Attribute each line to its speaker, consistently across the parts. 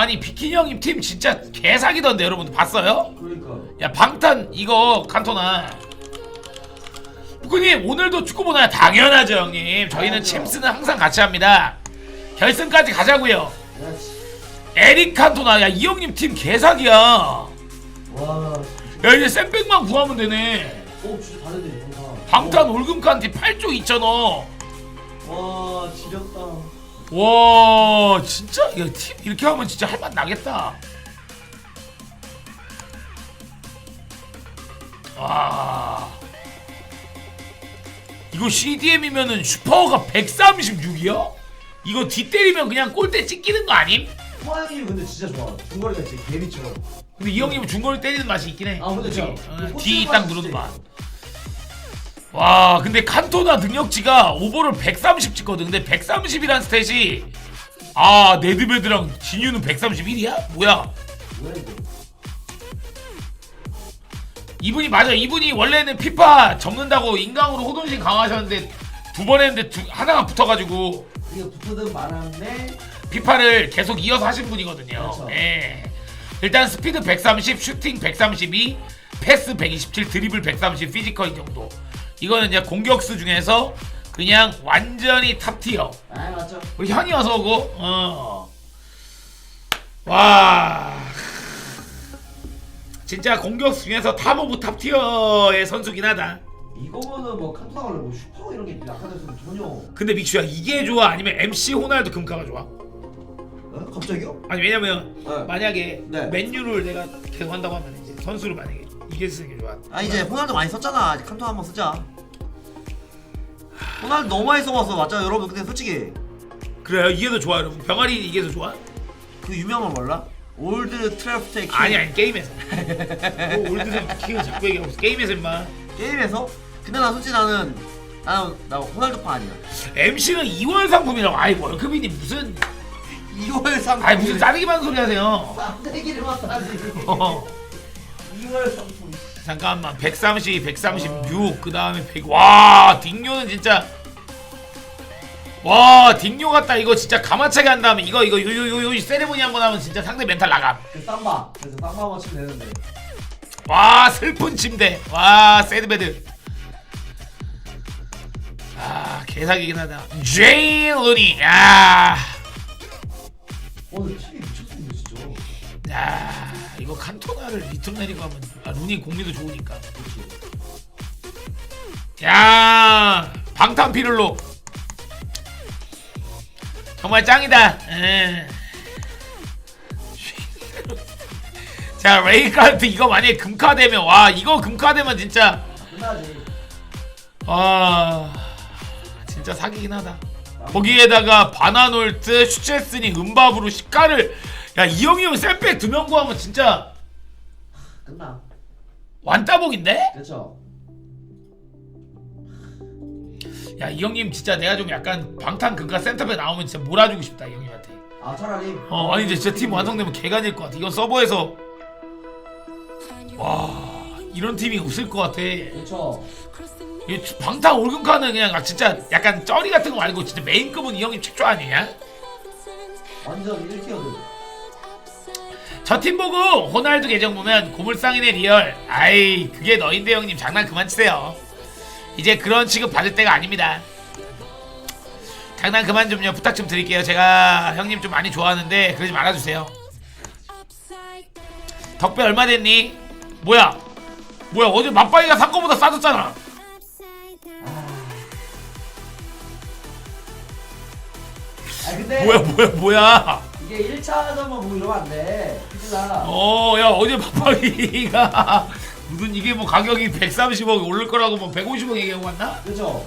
Speaker 1: 아니 비키니 형님 팀 진짜 개사기던데 여러분들 봤어요?
Speaker 2: 그러니까.
Speaker 1: 야 방탄 이거 칸토나 부크님 오늘도 축구 보나요? 당연하죠 형님 저희는. 챔스는 항상 같이 합니다 결승까지 가자고요. 에릭 칸토나 야 이 형님 팀 개사기야 야
Speaker 2: 와.
Speaker 1: 이제 쌤백만 구하면 되네
Speaker 2: 오, 진짜 다르네. 방탄.
Speaker 1: 방탄 올금칸티 8조 2천원
Speaker 2: 와, 지렸다.
Speaker 1: 와 진짜 이거 팀 이렇게 하면 진짜 할 맛 나겠다 와 이거 CDM이면은 슈퍼가 136이야? 이거 뒤 때리면 그냥 골대 찍히는 거 아님?
Speaker 2: 호랑이 근데 진짜 좋아. 중거리가 진짜 개미처럼.
Speaker 1: 근데 이 형님은 중거리 때리는 맛이 있긴 해
Speaker 2: 아, 근데? 진짜.
Speaker 1: 어, 그뒤
Speaker 2: 포스트가
Speaker 1: 딱 누르는
Speaker 2: 진짜
Speaker 1: 맛 와 근데 칸토나 능력치가 오버를 130 찍거든 근데 130이란 스탯이 아 네드베드랑 진유는 131이야? 뭐야? 이분이 맞아 이분이 원래는 피파 접는다고 인강으로 호돈신 강화하셨는데 두 번 했는데 두, 하나가 붙어가지고
Speaker 2: 이게 붙어든 말았네.
Speaker 1: 피파를 계속 이어서 하신 분이거든요
Speaker 2: 그렇죠.
Speaker 1: 예. 일단 스피드 130 슈팅 132 패스 127 드리블 130 피지컬 이 정도 이거는 이제 공격수 중에서 그냥 완전히 탑티어
Speaker 2: 아, 맞죠.
Speaker 1: 우리 현이 어서 오고 어. 와 진짜 공격수 중에서 탑 오브 탑티어의 선수긴 하다
Speaker 2: 이거면은 뭐 원래 뭐 슈퍼 이런 게 약하다면 전혀.
Speaker 1: 근데 믹슈야 이게 좋아 아니면 MC 호날두 금카가 좋아?
Speaker 2: 어? 갑자기요?
Speaker 1: 아니 왜냐면
Speaker 2: 네.
Speaker 1: 만약에
Speaker 2: 네.
Speaker 1: 맨유를 내가 계속 한다고 하면 이제 선수를 만약에 이게 쓰는 게 좋아
Speaker 3: 아 이제 호날두 많이 썼잖아. 이제 칸토 한번 쓰자. 호날두 너무 많이 써봤어, 맞죠, 여러분? 근데 솔직히
Speaker 1: 그래요 이게 더 좋아 여러분 병아리 이게 더 좋아?
Speaker 3: 그 유명한 거 몰라? 올드 트래프트 킹
Speaker 1: 아니 아니 게임에서 뭐 올드선 킹을 자꾸 얘기하고 있어 게임에서 임마
Speaker 3: 게임에서? 근데 나 솔직히 나는 나는 나 호날두 파 아니야.
Speaker 1: MC는 2월 상품이라고 아이 월급이니 무슨
Speaker 3: 2월 상품.
Speaker 1: 아이 무슨 짜르기 반 소리 하세요
Speaker 2: 맞다니.
Speaker 1: 어.
Speaker 2: 2월 상품.
Speaker 1: 잠깐만 130, 136, 그 다음에 100. 와 딩요는 진짜 와 딩요 같다 이거 진짜 가마차게 한 다음에 이거 이거 요요요 요 세레모니 한 번 하면 진짜 상대 멘탈 나감.
Speaker 2: 그 쌈바. 그래서 쌈바 맞추면 되는데.
Speaker 1: 와 슬픈 침대. 와 새드베드. 아 개사기긴 하다. 제인 루니. 야.
Speaker 2: 어, 근데 팀이 미쳤습니다 진짜.
Speaker 1: 야 이거 칸토나를 리틀 내리고 하면 아, 루니 공리도 좋으니까. 야 방탄 피를로 정말 짱이다. 에. 자 레이카르트 이거 만약에 금카되면 와 이거 금카되면 진짜. 아 진짜 사기긴 하다. 거기에다가 바나놀트, 슈체스니, 은바브로 시가를 야이 형이 형 셀백 두 명 구하면 진짜
Speaker 2: 끝나.
Speaker 1: 완따복인데?
Speaker 2: 그렇죠.
Speaker 1: 야 이 형님 진짜 내가 좀 약간 방탄 금카 센터백 나오면 진짜 몰아주고 싶다 이 형님한테.
Speaker 2: 아 차라리.
Speaker 1: 어 아니 이제 진짜 팀 완성되면 개간일 것 같아. 이건 서버에서 와 이런 팀이 없을 것 같아.
Speaker 2: 그렇죠.
Speaker 1: 이 방탄 올금카는 그냥 아, 진짜 약간 쩌리 같은 거 말고 진짜 메인급은 이 형님 최초 아니냐?
Speaker 2: 완전 1티어들.
Speaker 1: 저 팀 보고 호날두 계정 보면 고물상이네 리얼. 아이 그게 너인데 형님 장난 그만 치세요. 이제 그런 취급 받을 때가 아닙니다. 장난 그만 좀요 부탁 좀 드릴게요. 제가 형님 좀 많이 좋아하는데 그러지 말아주세요. 덕배 얼마 됐니? 뭐야? 뭐야 어제 맞바이가 산 거보다 싸졌잖아.
Speaker 2: 아 근데
Speaker 1: 뭐야 뭐야 뭐야?
Speaker 2: 이게 1차전만 보고 이러면 안 돼. 그치나.
Speaker 1: 어, 야 어제 맞바이가 무슨 이게 뭐 가격이 130억 오를 거라고 뭐 150억 얘기하고 왔나?
Speaker 2: 그죠?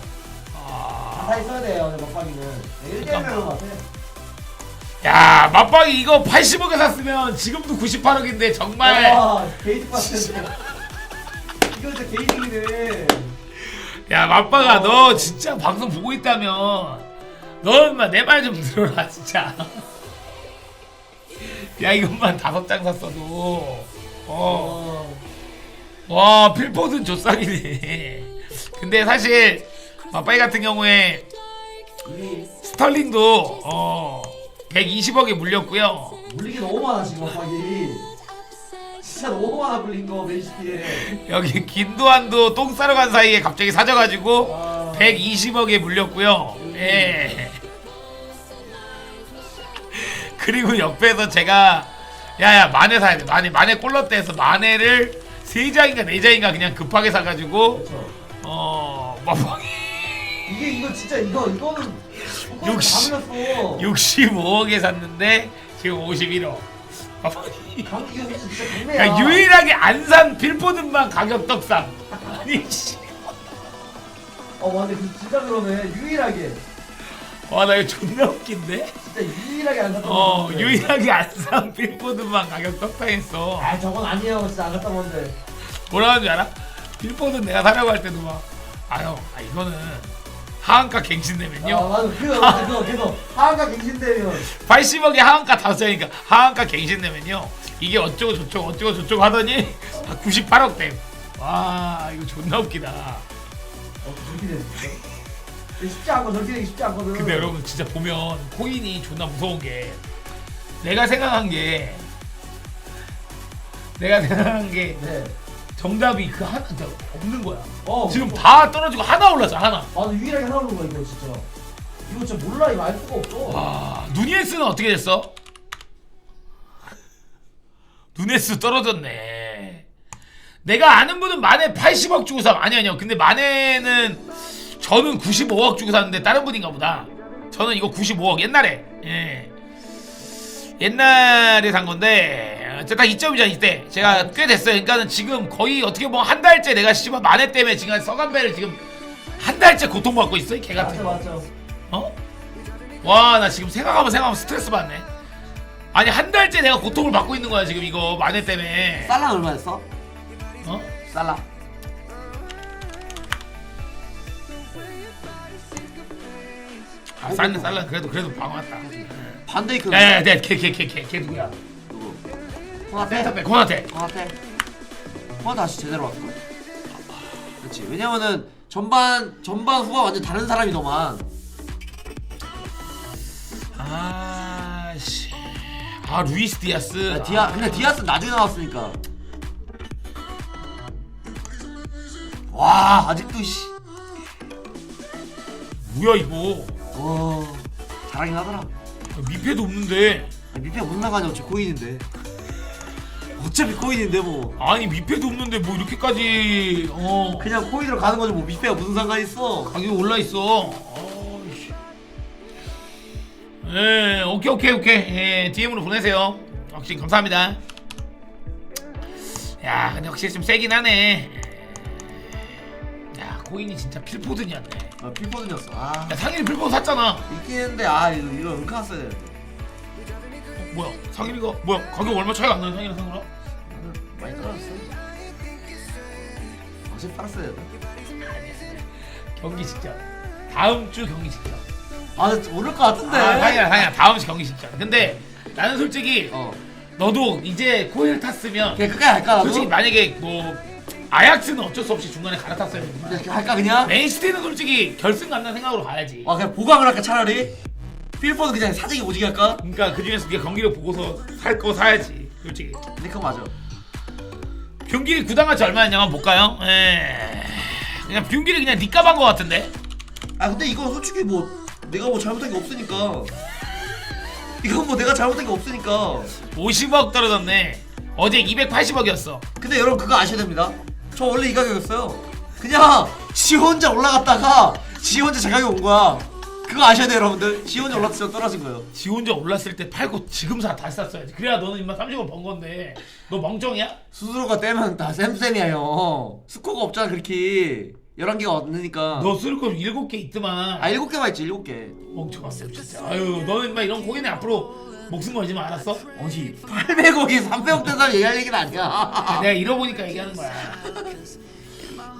Speaker 1: 아,
Speaker 2: 다 있어야 돼요, 막파기는. 1대1로 같아.
Speaker 1: 야 맞바이 이거 80억에 샀으면 지금도 98억인데 정말
Speaker 2: 와, 게이지 빠졌네. 이거 진짜 게이지네.
Speaker 1: 야
Speaker 2: 어.
Speaker 1: 너 진짜 방송 보고 있다면 너 인마 내 말 좀 들어라 진짜. 야 이것만 다섯 장 샀어도 어. 와 필포든 조싹이네. 근데 사실 맞바이 같은 경우에 스털링도 어 120억에 물렸고요.
Speaker 2: 물리기 너무 많아 지금 압박이. 진짜 너무 많아 물린 거 맨시티에.
Speaker 1: 여기 김도환도 똥 싸러 간 사이에 갑자기 사져가지고
Speaker 2: 와.
Speaker 1: 120억에 물렸고요. 예. 그리고 옆에서 제가 야야 만에 사야 돼. 만에 만에 해서 만에를 세 장인가 네 장인가 그냥 급하게 사가지고
Speaker 2: 그렇죠.
Speaker 1: 어 뭐,
Speaker 2: 이게 이거 진짜 이거 이거는 물렸어.
Speaker 1: 65억에 샀는데 지금 51억.
Speaker 2: 강기 경기 진짜 강매야.
Speaker 1: 그러니까 유일하게 안 산 빌보드만 가격 떡상. 아니 씨.
Speaker 2: 어 맞네 그 진짜 그러네 유일하게
Speaker 1: 와나 이거 존나 웃긴데?
Speaker 2: 진짜 유일하게 안 샀던
Speaker 1: 어
Speaker 2: 건데.
Speaker 1: 유일하게 안산 빌보드만 가격 떡상했어.
Speaker 2: 아 저건 아니에요 진짜 안 샀던 건데.
Speaker 1: 뭐라 하는 줄 알아? 빌보드 내가 사려고 할 때도 막 아유 아 이거는 하한가 갱신되면요
Speaker 2: 아 맞아 그거 맞아 그거 계속 하한가 갱신되면
Speaker 1: 80억에 하한가 다섯 장이니까 하한가 갱신되면요 이게 어쩌고 저쩌고 어쩌고 저쩌고 하더니 98억 됨와 이거 존나 웃기다
Speaker 2: 어 되는 진짜. 쉽지 않고 되기 쉽지 않거든.
Speaker 1: 근데 여러분 진짜 보면 코인이 존나 무서운 게 내가 생각한 게 내가 생각한 게
Speaker 2: 네.
Speaker 1: 정답이 그 하나 진짜 없는 거야
Speaker 2: 어
Speaker 1: 지금
Speaker 2: 그거-
Speaker 1: 다 떨어지고 하나 올랐어 하나
Speaker 2: 맞아 유일하게 하나 오는 거야 이거 진짜. 이거 진짜 몰라 이거 알 수가 없어.
Speaker 1: 와 누니에스는 어떻게 됐어? 누네스 떨어졌네. 내가 아는 분은 만에 80억 주고 사. 아니 아니요. 근데 만에는 저는 95억 주고 샀는데 다른 분인가 보다. 저는 이거 95억 옛날에. 예. 옛날에 산 건데 어, 딱 이점이잖아 이때 제가 꽤 됐어요 그러니까는 지금 거의 어떻게 보면 한 달째 내가 씨발 만회 때문에 지금 써간배를 지금 한 달째 고통받고 있어 이개 같은
Speaker 2: 맞아
Speaker 1: 거
Speaker 2: 맞아.
Speaker 1: 어? 와 나 지금 생각하면 생각하면 스트레스 받네 아니 한 달째 내가 고통을 받고 있는 거야 지금 이거 만회 때문에
Speaker 3: 살라 얼마였어?
Speaker 1: 어?
Speaker 3: 살라
Speaker 1: 아 쌀는 쌀는 그래도 그래도 방어했다.
Speaker 3: 반데이크
Speaker 1: 야야야 걔걔걔걔걔 누구야?
Speaker 3: 누구? 코나테?
Speaker 1: 센터백 코나테
Speaker 3: 코나테? 코나 다시 제대로 왔어 그렇지. 왜냐면은 전반 전반 후반 완전 다른 사람이더만.
Speaker 1: 아씨. 아 루이스 디아스.
Speaker 3: 야, 디아 근데 디아스 나중에 나왔으니까. 와 아직도 씨.
Speaker 1: 뭐야 이거
Speaker 3: 와 잘하긴 하더라
Speaker 1: 미패도 없는데
Speaker 3: 아니, 밑에 못 나가냐 어차피 코인인데 어차피 코인인데 뭐
Speaker 1: 아니 미패도 없는데 뭐 이렇게까지 어
Speaker 3: 그냥 코인으로 가는 거지 뭐 밑에가 무슨 상관 있어
Speaker 1: 가격이 올라 있어. 어이씨. 예, 오케이 오케이 오케이. 예, DM으로 보내세요. 확실히 감사합니다. 야, 근데 확실히 좀 세긴 하네. 야, 코인이 진짜 필포든이었네.
Speaker 3: 아 필포든이었어 아
Speaker 1: 야, 상일이 필포든 샀잖아.
Speaker 3: 있긴 했는데 아 이거 이거 은카 왔어야 되는데
Speaker 1: 어, 뭐야? 상일이가 뭐야? 가격 얼마 차이가 안 나는 상일이랑 상일아?
Speaker 3: 많이 떨어졌어 어제 팔았어야 되나
Speaker 1: 경기 직전. 다음 주 경기 직전.
Speaker 3: 아 오를 것 같은데
Speaker 1: 아, 상일아, 상일아. 다음 주 경기 직전. 근데 나는 솔직히
Speaker 3: 어
Speaker 1: 너도 이제 코인을 탔으면
Speaker 3: 그냥 끝까지 나도?
Speaker 1: 솔직히 만약에 뭐 아약스는 어쩔 수 없이 중간에 갈아탔어야 되지만
Speaker 3: 그냥 할까 그냥?
Speaker 1: 맨시티는 솔직히 결승 간다는 생각으로 가야지.
Speaker 3: 와 그냥 보강을 할까 차라리? 필포드 그냥 사재기 오지게 할까?
Speaker 1: 그러니까 그 중에서 네가 경기를 보고서 살 거 사야지. 솔직히
Speaker 3: 근데 그거 맞아
Speaker 1: 경기 구단가치 얼마였냐면 볼까요? 에 그냥 경기를 그냥 니값 한거 같은데.
Speaker 3: 아 근데 이건 솔직히 뭐 내가 뭐 잘못한 게 없으니까 이건 뭐 내가 잘못한 게 없으니까
Speaker 1: 50억 떨어졌네. 어제 280억이었어.
Speaker 3: 근데 여러분 그거 아셔야 됩니다 저 원래 이 가격이었어요. 그냥 지 혼자 올라갔다가 지 혼자 자격이 온 거야. 그거 아셔야 돼요 여러분들. 지 혼자 올랐을 때 떨어진 거예요.
Speaker 1: 지 혼자 올랐을 때 팔고 지금 사 다시 샀어야지. 그래야 너는 임마 30억 번 건데. 너 멍청이야?
Speaker 3: 스스로가 떼면 다 쌤쌤이야 형. 스코어가 없잖아 그렇게. 11개가 없으니까.
Speaker 1: 너 쓸 거 7개 있더만.
Speaker 3: 아 7개만 있지 7개.
Speaker 1: 멍청한 쌤 진짜. 아유 너는 임마 이런 고객네 앞으로 목숨 걸지 마 알았어?
Speaker 3: 어디 800억이 300억 된 사람 얘기할 얘기는 아니야
Speaker 1: 내가 잃어보니까 얘기하는 거야.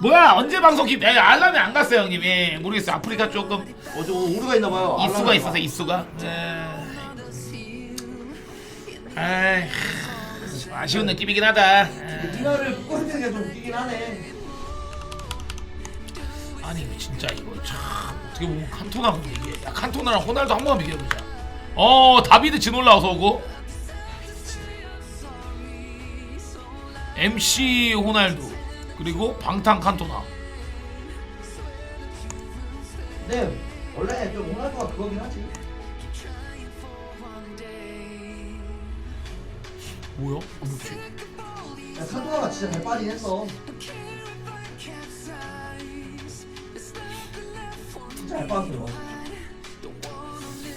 Speaker 1: 뭐야 언제 방송 킵? 야 알람이 안 갔어요 형님. 예, 모르겠어. 아프리카 조금
Speaker 3: 어제 오류가 있나 봐요
Speaker 1: 이수가 있어서 이수가. 네. 아이, 아쉬운 느낌이긴 하다. 예.
Speaker 2: 이날을 꼬리는 게좀 웃기긴 하네.
Speaker 1: 아니 진짜 이거 참 어떻게 보면 칸토나하고 얘기해. 야 칸토나랑 호날두 한 번만 비교해보자. 어 다비드 진 올라와서 오고. MC 호날두 그리고 방탄 칸토나.
Speaker 2: 네 원래 좀 호날두가 그거긴 하지.
Speaker 1: 뭐야? 그렇지
Speaker 2: 야 칸토나가 진짜 잘 빠지긴 했어. 진짜 잘 빠졌어.